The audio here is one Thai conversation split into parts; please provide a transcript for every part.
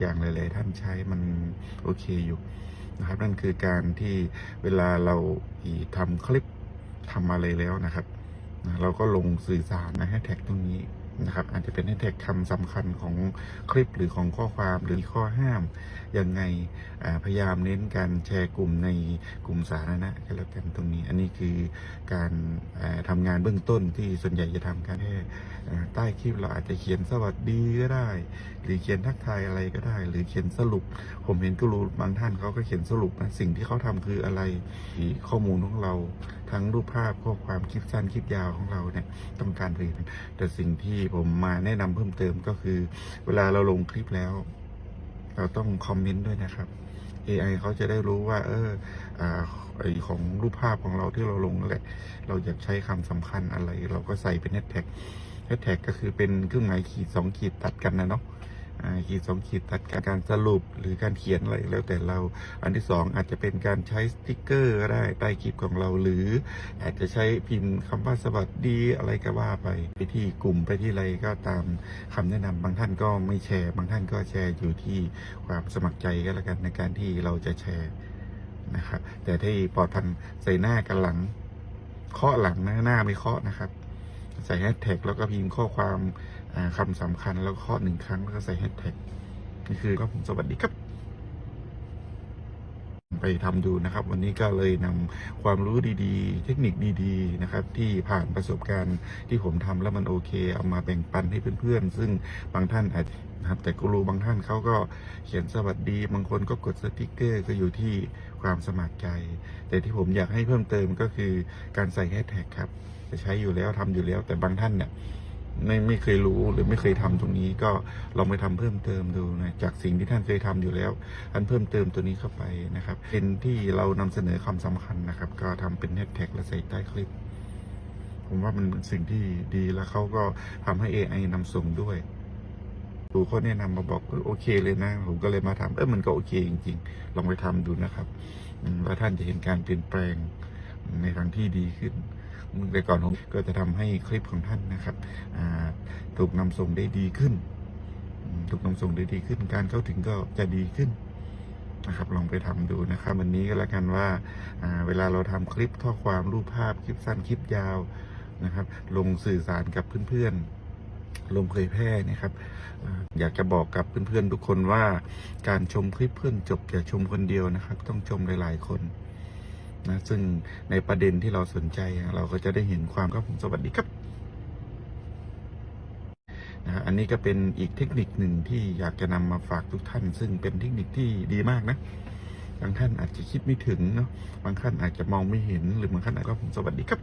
อย่างหลาย ๆ ท่านใช้มันโอเคอยู่นะครับ นั่นคือการที่เวลาเราทำคลิปทำอะไรแล้วนะครับ เราก็ลงสื่อสารนะแฮชแท็กตรงนี้ นะครับอาจจะเป็นแฮชแท็กคำสำคัญของคลิปหรือของข้อความหรือข้อห้ามยังไงพยายามเน้นการแชร์กลุ่มในกลุ่มสาธารณะก็แล้วกันตรงนี้ อันนี้คือการอ่าทำงานเบื้องต้นที่ส่วนใหญ่จะทำกันแค่ใต้คลิปเราอาจจะเขียนสวัสดีก็ได้ หรือเขียนทักทายอะไรก็ได้ หรือเขียนสรุป ผมเห็นกูรูบางท่านเขาก็เขียนสรุปนะสิ่งที่เขาทำคืออะไรข้อมูลของเรา ทั้งรูปภาพข้อความคลิปสั้นคลิปยาวของเราเนี่ยต้องการเรียน แต่สิ่งที่ผมมาแนะนำเพิ่มเติมก็คือ เวลาเราลงคลิปแล้ว เราต้องคอมเมนต์ด้วยนะครับ AI เขาจะได้รู้ว่า เอออไอของรูปภาพของเราที่เราลงนั่นแหละ เราอยากใช้คำสำคัญอะไร เราก็ใส่เป็นแฮชแท็กแฮชแท็กก็คือเป็นเครื่องหมายขีดสองขีดตัดกันนะเนาะ ขีดสองขีดตัดการสรุปหรือการเขียนอะไรแล้วแต่เรา อันที่สองอาจจะเป็นการใช้สติกเกอร์ก็ได้ใต้คลิปของเราหรือ อาจจะใช้พิมพ์คำว่าสวัสดีอะไรก็ว่าไปไปที่กลุ่มไปที่อะไรก็ตามคำแนะนำบางท่านก็ไม่แชร์ บางท่านก็แชร์อยู่ที่ความสมัครใจก็แล้วกันในการที่เราจะแชร์นะครับแต่ที่ปอดภันใส่หน้ากันหลังเคาะหลังนะหน้าไม่เคาะนะครับ ใส่แฮชแท็กแล้วก็พิมพ์ข้อความอ่าคำสำคัญแล้วก็เคาะหนึ่งครั้งแล้วก็ใส่แฮชแท็กนี่คือก็ผมสวัสดีครับ ไปทำดูนะครับ วันนี้ก็เลยนำความรู้ดีๆ เทคนิคดีๆนะครับ ที่ผ่านประสบการณ์ที่ผมทำแล้วมันโอเค เอามาแบ่งปันให้เพื่อนๆ ซึ่งบางท่านอาจนะครับแต่กูรูบางท่านเขาก็เขียนสวัสดี บางคนก็กดสติกเกอร์ก็อยู่ที่ความสมัครใจ แต่ที่ผมอยากให้เพิ่มเติมก็คือการใส่แฮชแท็กครับ จะใช้อยู่แล้วทำอยู่แล้ว แต่บางท่านเนี่ยไม่ไม่เคยรู้หรือไม่เคยทำตรงนี้ก็ลองไปทำเพิ่มเติมดูนะจากสิ่งที่ท่านเคยทำอยู่แล้วท่านเพิ่มเติมตัวนี้เข้าไปนะครับเป็นที่เรานำเสนอความสำคัญนะครับ ก็ทำเป็นแฮชแท็กและใส่ใต้คลิป ผมว่ามันเป็นสิ่งที่ดีแล้วเขาก็ทำให้ AI นำส่งด้วยดูเขาแนะนำมาบอกโอเคเลยนะ ผมก็เลยมาทำเออมันก็โอเคจริงๆ ลองไปทำดูนะครับแล้วท่านจะเห็นการเปลี่ยนแปลงในทางที่ดีขึ้น แต่ก่อนผมก็จะทำให้คลิปของท่านนะครับถูกนำส่งได้ดีขึ้น ถูกนำส่งได้ดีขึ้น การเข้าถึงก็จะดีขึ้นนะครับลองไปทำดูนะครับ วันนี้ก็แล้วกันว่าเวลาเราทำคลิปข้อความรูปภาพคลิปสั้นคลิปยาวนะครับ ลงสื่อสารกับเพื่อนๆลงเผยแพร่นะครับ อยากจะบอกกับเพื่อนๆทุกคนว่า การชมคลิปเพื่อนจบอย่าชมคนเดียวนะครับ ต้องชมหลายๆคน นะซึ่งในประเด็นที่เราสนใจ เราก็จะได้เห็นความครับผมสวัสดีครับนะอันนี้ก็เป็นอีกเทคนิคหนึ่งที่อยากจะนำมาฝากทุกท่าน ซึ่งเป็นเทคนิคที่ดีมากนะบางท่านอาจจะคิดไม่ถึงเนาะบางท่านอาจจะมองไม่เห็น หรือบางท่านอาจจะผมสวัสดีครับ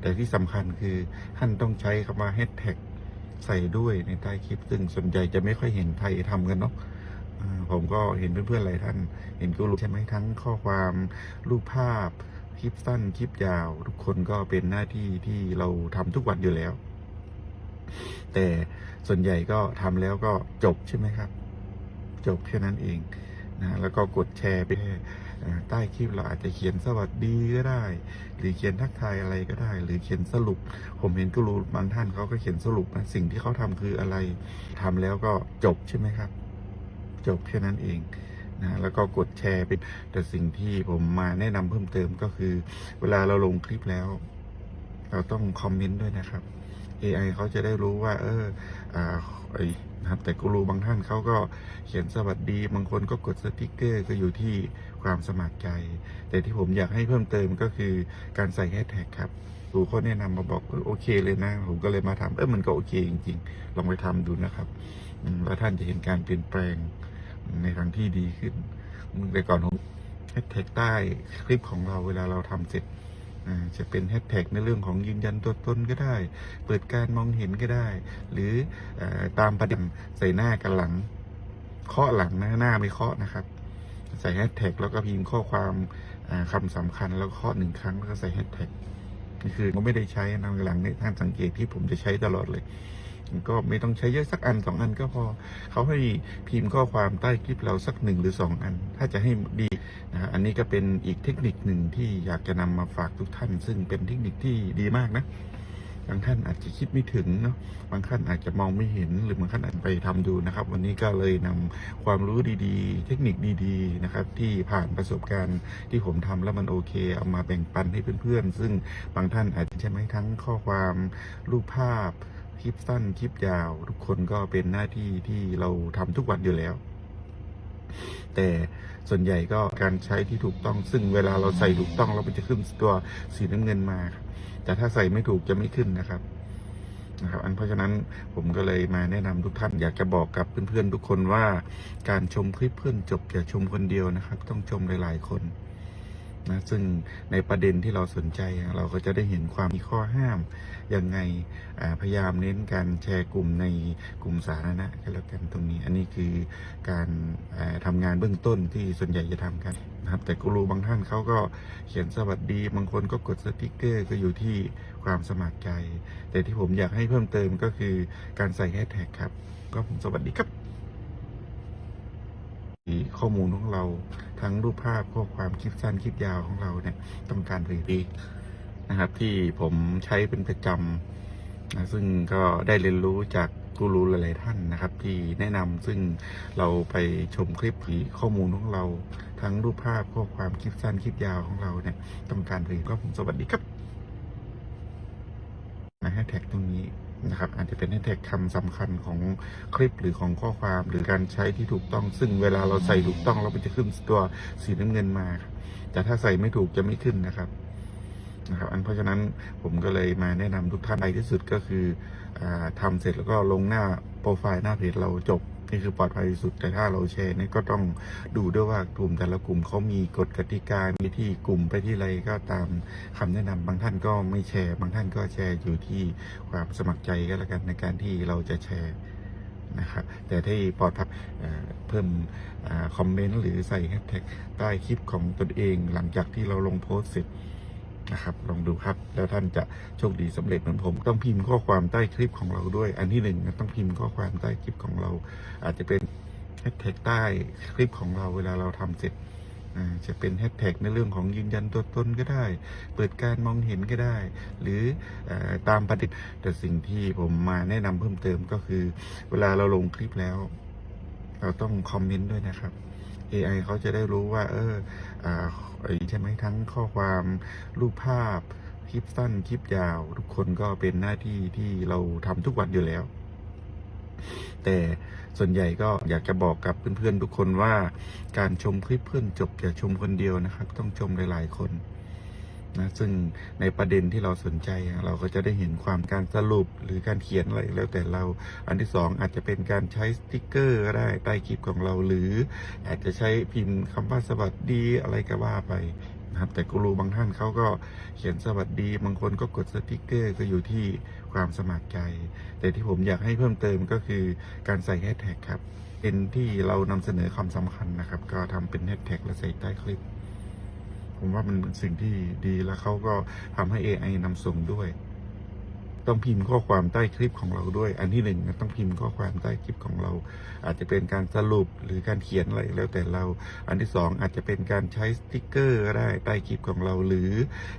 แต่ที่สำคัญคือท่านต้องใช้คำว่าแฮชแท็กใส่ด้วยในใต้คลิป ซึ่งส่วนใหญ่จะไม่ค่อยเห็นไทยทำกันเนาะ ผมก็เห็นเพื่อนๆหลายท่าน เห็นกูรูใช่ไหมทั้งข้อความรูปภาพ คลิปสั้น คลิปยาว ทุกคนก็เป็นหน้าที่ที่เราทำทุกวันอยู่แล้ว แต่ส่วนใหญ่ก็ทำแล้วก็จบใช่ไหมครับ จบแค่นั้นเองนะแล้วก็กดแชร์ไปใต้คลิปเราอาจจะเขียนสวัสดีก็ได้ หรือเขียนทักทายอะไรก็ได้ หรือเขียนสรุป ผมเห็นกูรูบางท่านเขาก็เขียนสรุปนะสิ่งที่เขาทำคืออะไรทำแล้วก็จบใช่ไหมครับ จบแค่นั้นเองนะแล้วก็กดแชร์ไปแต่สิ่งที่ผมมาแนะนำเพิ่มเติมก็คือ เวลาเราลงคลิปแล้ว เราต้องคอมเมนต์ด้วยนะครับ AI เขาจะได้รู้ว่า เอออ่าไอนะครับแต่กูรูบางท่านเขาก็เขียนสวัสดี บางคนก็กดสติกเกอร์ก็อยู่ที่ความสมัครใจ แต่ที่ผมอยากให้เพิ่มเติมก็คือการใส่แฮชแท็กครับดูเขาแนะนำมาบอกโอเคเลยนะ ผมก็เลยมาทำเออมันก็โอเคจริงๆ ลองไปทำดูนะครับ แล้วท่านจะเห็นการเปลี่ยนแปลง ในทางที่ดีขึ้นแต่ก่อนผมแฮชแท็กใต้คลิปของเราเวลาเราทำเสร็จจะเป็นแฮชแท็กในเรื่องของยืนยันตัวตนก็ได้ เปิดการมองเห็นก็ได้ หรืออตามประเด็นใส่หน้ากันหลัง เคาะหลังนะหน้าไม่เคาะนะครับ ใส่แฮชแท็กแล้วก็พิมพ์ข้อความอ่าคำสำคัญแล้วเคาะหนึ่งครั้งแล้วก็ใส่แฮชแท็กนี่คือผมไม่ได้ใช้นะหลังในท่านสังเกตที่ผมจะใช้ตลอดเลย ก็ไม่ต้องใช้เยอะสักอันสองอันก็พอเขาให้พิมพ์ข้อความใต้คลิปเราสักหนึ่งหรือสองอัน ถ้าจะให้ดีนะฮะอันนี้ก็เป็นอีกเทคนิคหนึ่งที่อยากจะนำมาฝากทุกท่าน ซึ่งเป็นเทคนิคที่ดีมากนะบางท่านอาจจะคิดไม่ถึงเนาะบางท่านอาจจะมองไม่เห็นหรือบางท่านอาจไปทำดูนะครับ วันนี้ก็เลยนำความรู้ดีๆ เทคนิคดีๆนะครับ ที่ผ่านประสบการณ์ที่ผมทำแล้วมันโอเค เอามาแบ่งปันให้เพื่อนๆ ซึ่งบางท่านอาจจะใช่ไหมทั้งข้อความรูปภาพ คลิปสั้นคลิปยาว ทุกคนก็เป็นหน้าที่ที่เราทำทุกวันอยู่แล้ว แต่ส่วนใหญ่ก็การใช้ที่ถูกต้อง ซึ่งเวลาเราใส่ถูกต้องเราจะขึ้นตัวสีน้ำเงินมาครับแต่ถ้าใส่ไม่ถูกจะไม่ขึ้นนะครับนะครับ อันเพราะฉะนั้นผมก็เลยมาแนะนำทุกท่านอยากจะบอกกับเพื่อนๆทุกคนว่า การชมคลิปเพื่อนจบอย่าชมคนเดียวนะครับ ต้องชมหลายๆคน นะซึ่งในประเด็นที่เราสนใจเราก็จะได้เห็นความมีข้อห้ามยังไงพยายามเน้นการแชร์กลุ่มในกลุ่มสาธารณะก็แล้วกันตรงนี้ อันนี้คือการอ่าทำงานเบื้องต้นที่ส่วนใหญ่จะทำกันนะครับแต่กูรูบางท่านเขาก็เขียนสวัสดี บางคนก็กดสติกเกอร์ก็อยู่ที่ความสมัครใจ แต่ที่ผมอยากให้เพิ่มเติมก็คือการใส่แฮชแท็กครับ ก็ผมสวัสดีครับ ข้อมูลของเราทั้งรูปภาพข้อความคลิปสั้นคลิปยาวของเราเนี่ยต้องการผลิตเองนะครับ ที่ผมใช้เป็นประจำนะซึ่งก็ได้เรียนรู้จากกูรูหลายๆท่านนะครับ ที่แนะนำซึ่งเราไปชมคลิปหรือข้อมูลของเราทั้งรูปภาพข้อความคลิปสั้นคลิปยาวของเราเนี่ยต้องการผลิตก็ผมสวัสดีครับนะฮชแท็กตรงนี้ นะครับอาจจะเป็นแฮชแท็กคำสำคัญของคลิปหรือของข้อความหรือการใช้ที่ถูกต้อง ซึ่งเวลาเราใส่ถูกต้องเรามันจะขึ้นตัวสีน้ำเงินมาแต่ถ้าใส่ไม่ถูกจะไม่ขึ้นนะครับนะครับ อันเพราะฉะนั้นผมก็เลยมาแนะนำทุกท่านในที่สุดก็คืออทำเสร็จแล้วก็ลงหน้าโปรไฟล์หน้าเพจเราจบ นี่คือปลอดภัยที่สุดแต่ถ้าเราแชร์เนี่ยก็ต้องดูด้วยว่ากลุ่มแต่ละกลุ่มเขามีกฎกติกามีที่กลุ่มไปที่ไรก็ตามคำแนะนำบางท่านก็ไม่แชร์ บางท่านก็แชร์อยู่ที่ความสมัครใจก็แล้วกันในการที่เราจะแชร์นะครับแต่ที่ปลอดภัยเพิ่มอคอมเมนต์หรือใส่แฮชแท็กใต้คลิปของตนเอง หลังจากที่เราลงโพสต์เสร็จ นะครับลองดูครับ แล้วท่านจะโชคดีสำเร็จเหมือนผม ต้องพิมพ์ข้อความใต้คลิปของเราด้วย อันที่หนึ่งต้องพิมพ์ข้อความใต้คลิปของเรา อาจจะเป็นแฮชแท็กใต้คลิปของเราเวลาเราทำเสร็จจะเป็นแฮชแท็กในเรื่องของยืนยันตัวตนก็ได้ เปิดการมองเห็นก็ได้ หรืออตามประเด็นแต่สิ่งที่ผมมาแนะนำเพิ่มเติมก็คือ เวลาเราลงคลิปแล้ว เราต้องคอมเมนต์ด้วยนะครับ AI เขาจะได้รู้ว่า เอออ่าไอ้ใช่ไหมทั้งข้อความรูปภาพ คลิปสั้น คลิปยาว ทุกคนก็เป็นหน้าที่ที่เราทำทุกวันอยู่แล้ว แต่ส่วนใหญ่ก็อยากจะบอกกับเพื่อนๆทุกคนว่า การชมคลิปเพื่อนจบอย่าชมคนเดียวนะครับ ต้องชมหลายๆคน นะซึ่งในประเด็นที่เราสนใจเราก็จะได้เห็นความการสรุปหรือการเขียนอะไรแล้วแต่เราอันที่สองอาจจะเป็นการใช้สติกเกอร์ก็ได้ใต้คลิปของเราหรือ อาจจะใช้พิมพ์คำว่าสวัสดีอะไรก็ว่าไปนะครับแต่กูรูบางท่านเขาก็เขียนสวัสดี บางคนก็กดสติกเกอร์ก็อยู่ที่ความสมัครใจ แต่ที่ผมอยากให้เพิ่มเติมก็คือการใส่แฮชแท็กครับเป็นที่เรานำเสนอความสำคัญนะครับ ก็ทำเป็นแฮชแท็กและใส่ใต้คลิป ผมว่ามันเป็นสิ่งที่ดีแล้วเขาก็ทำให้ AI นำส่งด้วย ต้องพิมพ์ข้อความใต้คลิปของเราด้วย อันที่หนึ่งต้องพิมพ์ข้อความใต้คลิปของเรา อาจจะเป็นการสรุปหรือการเขียนอะไรแล้วแต่เรา อันที่สองอาจจะเป็นการใช้สติกเกอร์ก็ได้ใต้คลิปของเรา หรือ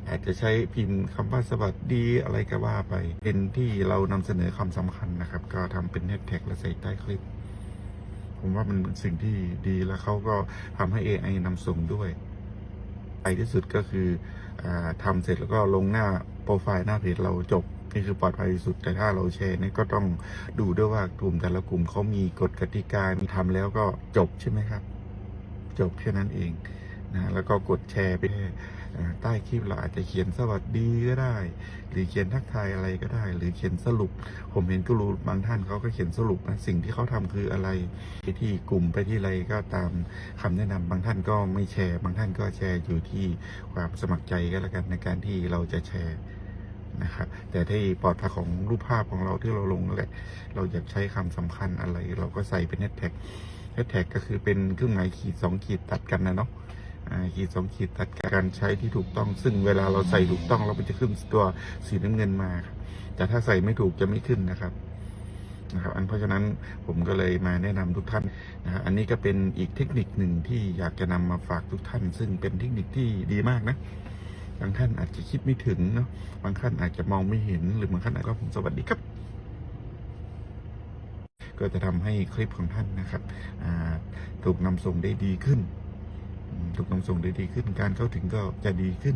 อาจจะใช้พิมพ์คำว่าสวัสดีอะไรก็ว่าไป เป็นที่เรานำเสนอความสำคัญนะครับ ก็ทำเป็นแฮชแท็กและใส่ใต้คลิปผมว่ามันเป็นสิ่งที่ดีแล้วเขาก็ทำให้ AI นำส่งด้วย ไปที่สุดก็คืออาทำเสร็จแล้วก็ลงหน้าโปรไฟล์หน้าเพจเราจบนี่คือปลอดภัยที่สุดแต่ถ้าเราแชร์นี่ก็ต้องดูด้วยว่ากลุ่มแต่ละกลุ่มเขามีกฎกติกามีทำแล้วก็จบใช่ไหมครับ จบแค่นั้นเองนะแล้วก็กดแชร์ไป ใต้คลิปเราอาจจะเขียนสวัสดีก็ได้ หรือเขียนทักทายอะไรก็ได้ หรือเขียนสรุป ผมเห็นก็รู้บางท่านเขาก็เขียนสรุปนะสิ่งที่เขาทำคืออะไรไปที่กลุ่มไปที่อะไรก็ตามคำแนะนำบางท่านก็ไม่แชร์ บางท่านก็แชร์อยู่ที่ความสมัครใจก็แล้วกันในการที่เราจะแชร์นะครับแต่ที่ปลอดภัยของรูปภาพของเราที่เราลงนั่นแหละ เราอยากใช้คำสำคัญอะไร เราก็ใส่เป็นแฮชแท็กแฮชแท็กก็คือเป็นเครื่องหมายขีดสองขีดตัดกันนะเนาะ ขีดสองขีดตัดการใช้ที่ถูกต้อง ซึ่งเวลาเราใส่ถูกต้องเราก็จะขึ้นตัวสีน้ำเงินมาแต่ถ้าใส่ไม่ถูกจะไม่ขึ้นนะครับนะครับ อันเพราะฉะนั้นผมก็เลยมาแนะนำทุกท่านนะครับอันนี้ก็เป็นอีกเทคนิคหนึ่งที่อยากจะนำมาฝากทุกท่าน ซึ่งเป็นเทคนิคที่ดีมากนะบางท่านอาจจะคิดไม่ถึงเนาะบางท่านอาจจะมองไม่เห็น หรือบางท่านอาจจะผมสวัสดีครับ ก็จะทำให้คลิปของท่านนะครับถูกนำส่งได้ดีขึ้น ถูกนำส่งได้ดีขึ้น การเข้าถึงก็จะดีขึ้น